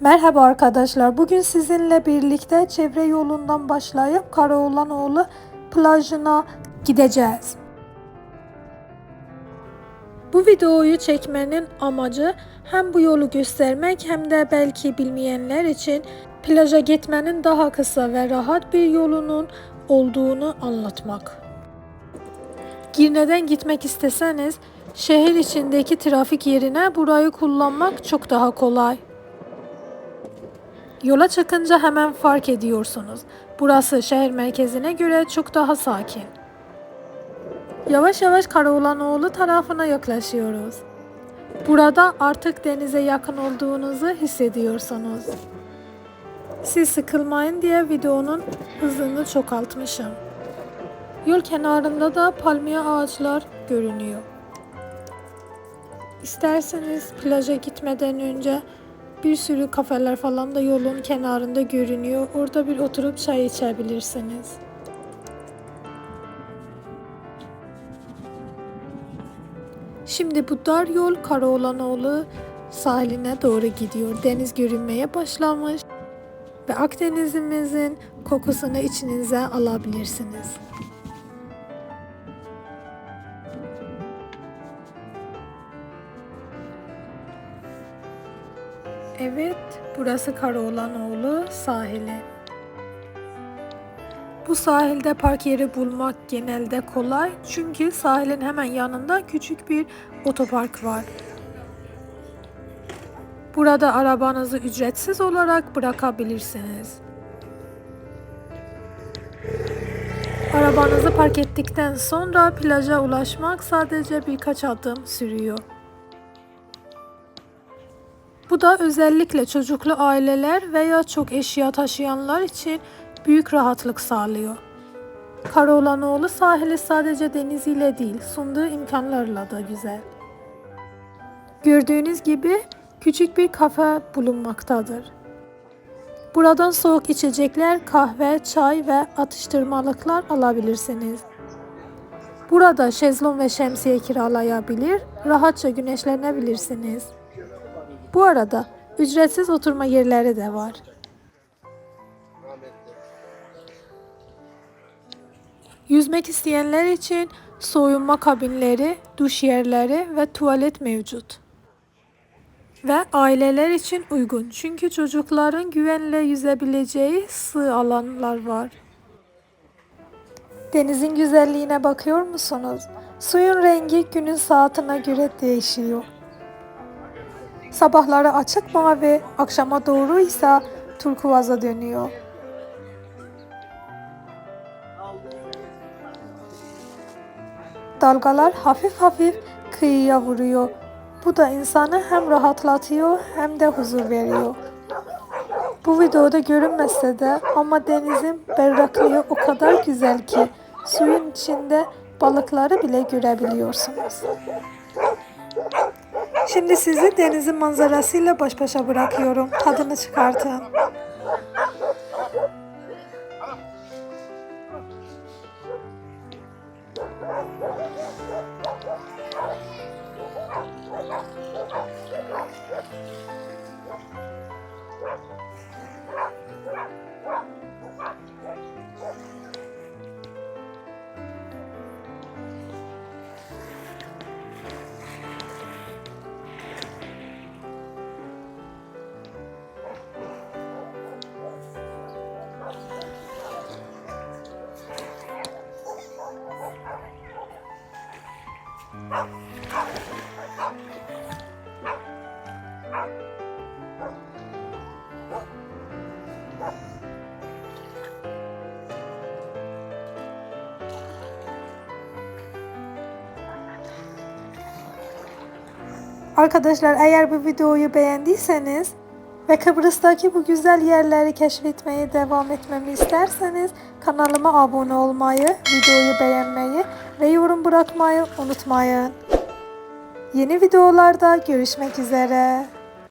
Merhaba arkadaşlar. Bugün sizinle birlikte çevre yolundan başlayıp Karaoğlanoğlu plajına gideceğiz. Bu videoyu çekmenin amacı hem bu yolu göstermek hem de belki bilmeyenler için plaja gitmenin daha kısa ve rahat bir yolunun olduğunu anlatmak. Girne'den gitmek isteseniz şehir içindeki trafik yerine burayı kullanmak çok daha kolay. Yola çıkınca hemen fark ediyorsunuz. Burası şehir merkezine göre çok daha sakin. Yavaş yavaş Karaoğlanoğlu tarafına yaklaşıyoruz. Burada artık denize yakın olduğunuzu hissediyorsunuz. Siz sıkılmayın diye videonun hızını çoğaltmışım. Yol kenarında da palmiye ağaçlar görünüyor. İsterseniz plaja gitmeden önce bir sürü kafeler falan da yolun kenarında görünüyor. Orada bir oturup çay içebilirsiniz. Şimdi bu dar yol Karaoğlanoğlu sahiline doğru gidiyor. Deniz görünmeye başlamış ve Akdeniz'imizin kokusunu içinize alabilirsiniz. Evet, burası Karaoğlanoğlu sahili. Bu sahilde park yeri bulmak genelde kolay çünkü sahilin hemen yanında küçük bir otopark var. Burada arabanızı ücretsiz olarak bırakabilirsiniz. Arabanızı park ettikten sonra plaja ulaşmak sadece birkaç adım sürüyor. Bu da özellikle çocuklu aileler veya çok eşya taşıyanlar için büyük rahatlık sağlıyor. Karaoğlanoğlu sahili sadece deniziyle değil, sunduğu imkanlarla da güzel. Gördüğünüz gibi küçük bir kafe bulunmaktadır. Buradan soğuk içecekler, kahve, çay ve atıştırmalıklar alabilirsiniz. Burada şezlong ve şemsiye kiralayabilir, rahatça güneşlenebilirsiniz. Bu arada ücretsiz oturma yerleri de var. Yüzmek isteyenler için soyunma kabinleri, duş yerleri ve tuvalet mevcut. Ve aileler için uygun çünkü çocukların güvenle yüzebileceği sığ alanlar var. Denizin güzelliğine bakıyor musunuz? Suyun rengi günün saatine göre değişiyor. Sabahları açık mavi, akşama doğru ise turkuvaza dönüyor. Dalgalar hafif hafif kıyıya vuruyor. Bu da insanı hem rahatlatıyor hem de huzur veriyor. Bu videoda görünmese de ama denizin berraklığı o kadar güzel ki suyun içinde balıkları bile görebiliyorsunuz. Şimdi sizi denizin manzarasıyla baş başa bırakıyorum. Tadını çıkartın. Arkadaşlar eğer bu videoyu beğendiyseniz ve Kıbrıs'taki bu güzel yerleri keşfetmeye devam etmemi isterseniz kanalıma abone olmayı, videoyu beğenmeyi ve yorum bırakmayı unutmayın. Yeni videolarda görüşmek üzere.